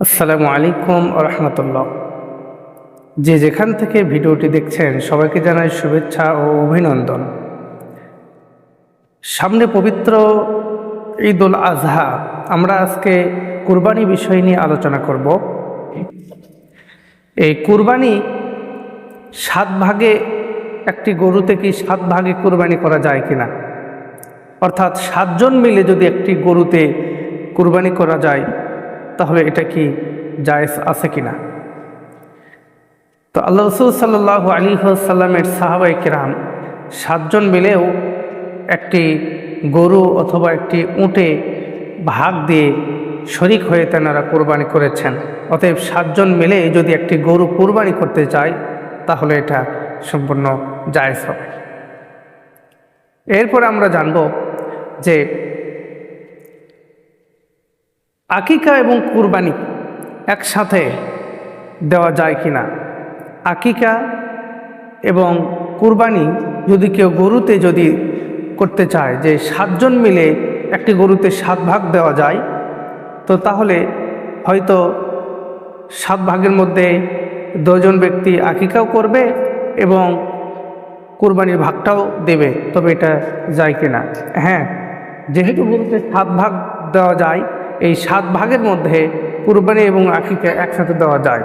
আসসালামু আলাইকুম রহমতুল্লাহ। যে যেখান থেকে ভিডিওটি দেখছেন, সবাইকে জানাই শুভেচ্ছা ও অভিনন্দন। সামনে পবিত্র ঈদ উল আজহা, আমরা আজকে কুরবানি বিষয় নিয়ে আলোচনা করব। এই কুরবানি সাত ভাগে, একটি গরুতে কি সাত ভাগে কুরবানি করা যায় কিনা? অর্থাৎ সাতজন মিলে যদি একটি গরুতে কুরবানি করা যায় তাহলে এটা কি জায়েজ আছে কিনা? তো আল্লাহ রসুল সাল্লাহ আলী সাল্লামের সাহাবাই কিরাম সাতজন মিলেও একটি গরু অথবা একটি উঁটে ভাগ দিয়ে শরিক হয়ে তেনারা কোরবানি করেছেন। অতএব সাতজন মিলে যদি একটি গরু কোরবানি করতে চায়, তাহলে এটা সম্পূর্ণ জায়েজ হবে। এরপর আমরা জানব যে আকিকা এবং কুরবানি একসাথে দেওয়া যায় কি না আকিকা এবং কুরবানি যদি কেউ গরুতে যদি করতে চায় যে সাতজন মিলে একটি গরুতে সাত ভাগ দেওয়া যায়, তো তাহলে হয়তো সাত ভাগের মধ্যে দুজন ব্যক্তি আকিকাও করবে এবং কোরবানির ভাগটাও দেবে, তবে এটা যায় কিনা? হ্যাঁ যেহেতু বলতে সাত ভাগ দেওয়া যায় এই সাত ভাগের মধ্যে কুরবানি এবং আখিকে একসাথে দেওয়া যায়।